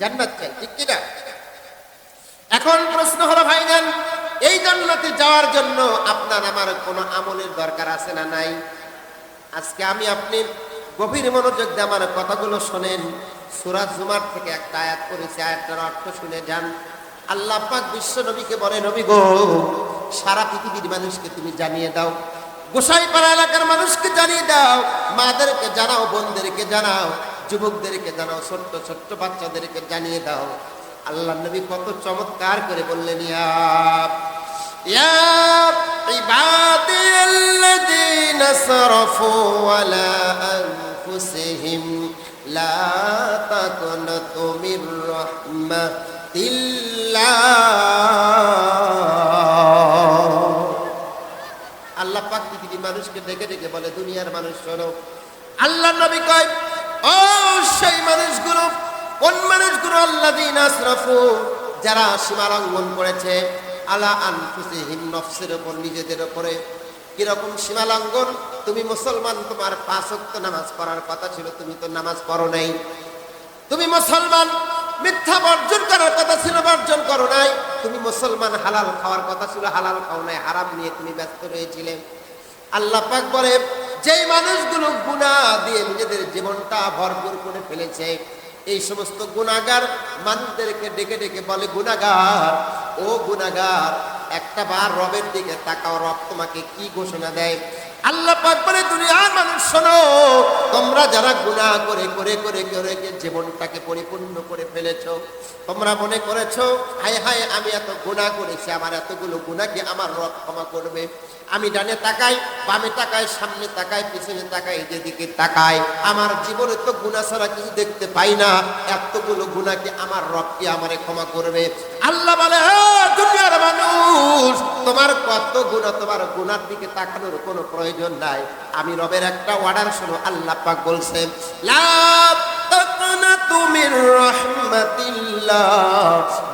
জান্নাত ঠিক কিনা? এখন প্রশ্ন হলো, ভাইজান, এই জান্নাতে যাওয়ার জন্য আপনার আমার কোনো আমলের দরকার আছে না নাই? আজকে আমি আপনি গভীর মনোযোগ দিয়ে আমার কথাগুলো শোনেন। সুরাজ জুমার থেকে একটা আয়াত করেছে আয়াতটার অর্থ শুনে যান। আল্লাহ পাক বিশ্ব নবীকে বলে, নবী গো, সারা পৃথিবীর মানুষকে তুমি জানিয়ে দাও। গোসাইপাড়া এলাকার মানুষকে জানিয়ে দাও। মাদেরকে জানাও, বোনদেরকে জানাও। যুবকদেরকে জানাও, ছোট্ট ছোট্ট বাচ্চাদেরকে জানিয়ে দাও। আল্লাহ নবী কত চমৎকার করে বললেন আল্লাহ পাক পৃথিবীর মানুষকে ডেকে ডেকে বলে, দুনিয়ার মানুষ শোনো। আল্লাহ নবী কয় ও সেই মানুষগুলো, কোন মানুষগুলো আল্লাহ দিন আশরাফু, যারা সীমা লঙ্ঘন করেছে, আলা আনফুসিহিম নফসের উপর, নিজেদের উপরে। কীরকম সীমা লঙ্ঘন? তুমি মুসলমান, তোমার পাঁচ নামাজ পড়ার কথা ছিল, তুমি তো নামাজ পড়ো নাই। তুমি মুসলমান, মিথ্যা বর্জন করার কথা ছিল, বর্জন করো নাই। তুমি মুসলমান, হালাল খাওয়ার কথা ছিল, হালাল খাও নাই, হারাম নিয়ে তুমি ব্যস্ত রয়েছিলে। আল্লাহ পাক বলে যেই মানুষগুলো গুণা দিয়ে নিজেদের জীবনটা ভরপুর করে ফেলেছে, এই সমস্ত গুণাগার মানুষদেরকে ডেকে ডেকে বলে, গুণাগার, ও গুণাগার, একটা বার রবের দিকে তাকাও, রব তোমাকে কি ঘোষণা দেয়? আল্লাহ পাক বলে, দুনিয়ার মানুষ শোনো তোমরা যারা গুনাহ করে করে করে করে জীবনটাকে পরিপূর্ণ করে ফেলেছো, তোমরা মনে করেছ, হায় হায়, আমি এত গুনাহ করেছি, আমার এতগুলো গুনাহকে আমার রব ক্ষমা করবে? আমি ডানে তাকাই, বামে তাকাই, সামনে তাকাই, পিছনে তাকাই, যেদিকে তাকাই, আমার জীবনে তো গুনাহ ছাড়া কিছু দেখতে পাই না, এতগুলো গুনাহকে আমার রব কি আমারে ক্ষমা করবে? আল্লাহ বলে "হে দুনিয়ার মানুষ। তোমার কত গুণ, তোমার গুণার দিকে তাকানোর কোনো প্রয়োজন নাই। আমি রবের একটা অর্ডার শোনো, আল্লাহ পাক বলছেন লা তাকনাতু মির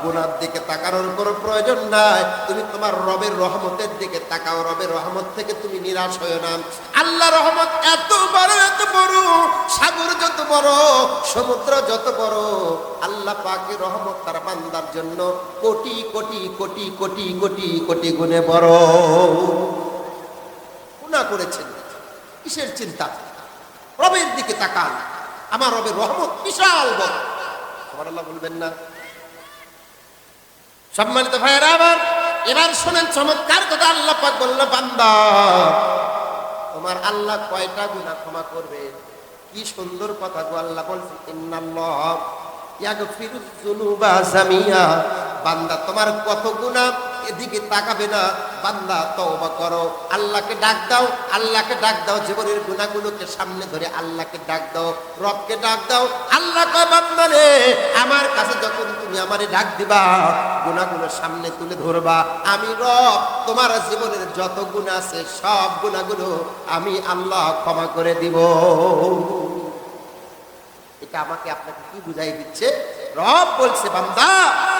গুনার দিকে তাকানোর কোনো প্রয়োজন নাই। তুমি তোমার রবের রহমতের দিকে তাকাও। রবের রহমত থেকে তুমি নিরাশ হয়েও না। আল্লাহ রহমত এত বড় এত বড়, সাগর যত বড়, সমুদ্র যত বড়, আল্লাহ পাকের রহমত তার বান্দার জন্য কোটি কোটি কোটি কোটি কোটি কোটি গুণে বড়। গুণা করেছেন। কিসের চিন্তা? রবের দিকে তাকান। আমার রবের রহমত বিশাল বড়। আল্লাহ বলবেন না। সম্মানিত ভাইয়েরা আবার এবার শোনেন চমৎকার কথা আল্লাহ পাক বলল, বান্দা, তোমার আল্লাহ কয়টা গুনাহ ক্ষমা করবে? কি সুন্দর কথা গো আল্লাহ বলছে, ইন্নাল্লাহ ইয়াগফিরুজ যুনুবা জামিয়া। বান্দা, তোমার কত গুনাহ এদিকে তাকাবে না, বান্দা তওবা করো। আল্লাহকে ডাক দাও, আল্লাহকে ডাক দাও, জীবনের গুনাহগুলোকে সামনে ধরে আল্লাহকে ডাক দাও, রবকে ডাক দাও। আল্লাহ বান্দা রে, আমার কাছে যখন তুমি আমারে ডাক দিবা, গুনাহগুলো সামনে তুলে ধরবা। আমি রব, তোমার জীবনের যত গুণ আছে, সব গুণাগুলো আমি আল্লাহ ক্ষমা করে দিব। এটা আমাকে আপনাকে কি বুঝাই দিচ্ছে? রব বলছে, বান্দা,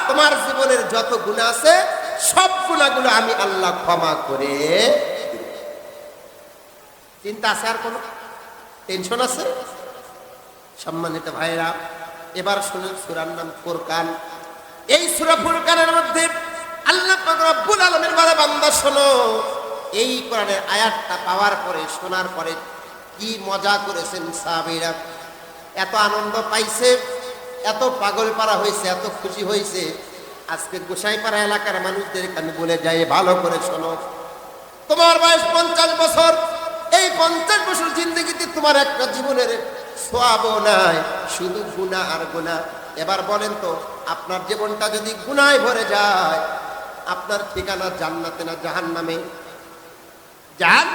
তোমার জীবনের যত গুণ আছে সব গুণাগুলো আমি আল্লাহ ক্ষমা করে। চিন্তা আছে আর কোনো? টেনশন আছে? সম্মানিত ভাইরা এবার শুনুন সুরার নাম ফুরকান। এই সুরা ফুরকানের মধ্যে আল্লাহ রব্বুল আলমের বলে, বান্দা, শোনো, এই কোরআনের আয়াতটা পাওয়ার পরে, শোনার পরে কি মজা করেছেন সাহাবীরা? এত আনন্দ পাইছে, এত পাগল পাড়া হয়েছে এত খুশি হয়েছে আজকে গোসাইপাড়া এলাকার মানুষদেরকে আমি বলে যাই ভালো করে শোনো। তোমার বয়স পঞ্চাশ বছর। এই পঞ্চাশ বছর জিন্দগিতে তোমার একটা জীবনের সোয়াবও নাই, শুধু গুণা আর গুণা এবার বলেন তো, আপনার জীবনটা যদি গুনায় ভরে যায়, আপনার ঠিকানা জান্নাতে না জাহান নামে জান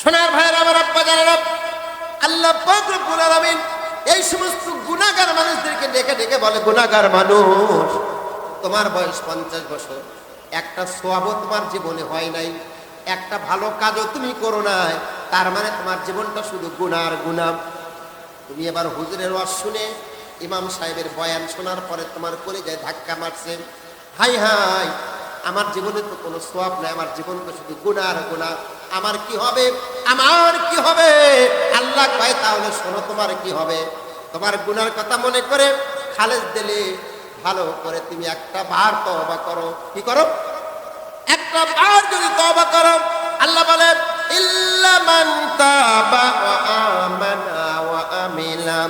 সোনার ভাইয়ের আমার আব্বা জানার আল্লাহ পাক রব্বুল এই সমস্ত গুনাহগার মানুষদেরকে ডেকে ডেকে বলে, গুনাহগার মানুষ তোমার বয়স পঞ্চাশ বছর। একটা সোয়াবও তোমার জীবনে হয় নাই। একটা ভালো কাজও তুমি করো নাই। তার মানে তোমার জীবনটা শুধু গুনার গুনাম তুমি এবার হুজুরের ওয়াজ শুনে ইমাম সাহেবের বয়ান শোনার পরে তোমার করে যায় ধাক্কা মারছে। হাই হাই, আমার জীবনে তো কোনো সোয়াব নাই। আমার জীবন তো শুধু গুনার গুণা আমার কি হবে? আমার কি হবে? আল্লাহ কয়, তাহলে শোনো তোমার কি হবে। তোমার গুনার কথা মনে করে খালেজ দিলে ভালো করে তুমি একটা বার তওবা করো। কি করো? একটা বার যদি তওবা করো, আল্লাহ বলেন ইল্লা মান তাবা ওয়া আমানা ওয়া আমিলা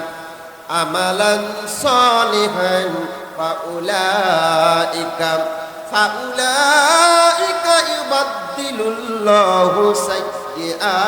আমালান সালিহান ফাউলাইকা ফাউলাইকা ইউবাদদিলুল্লাহু সাইয়্যিআ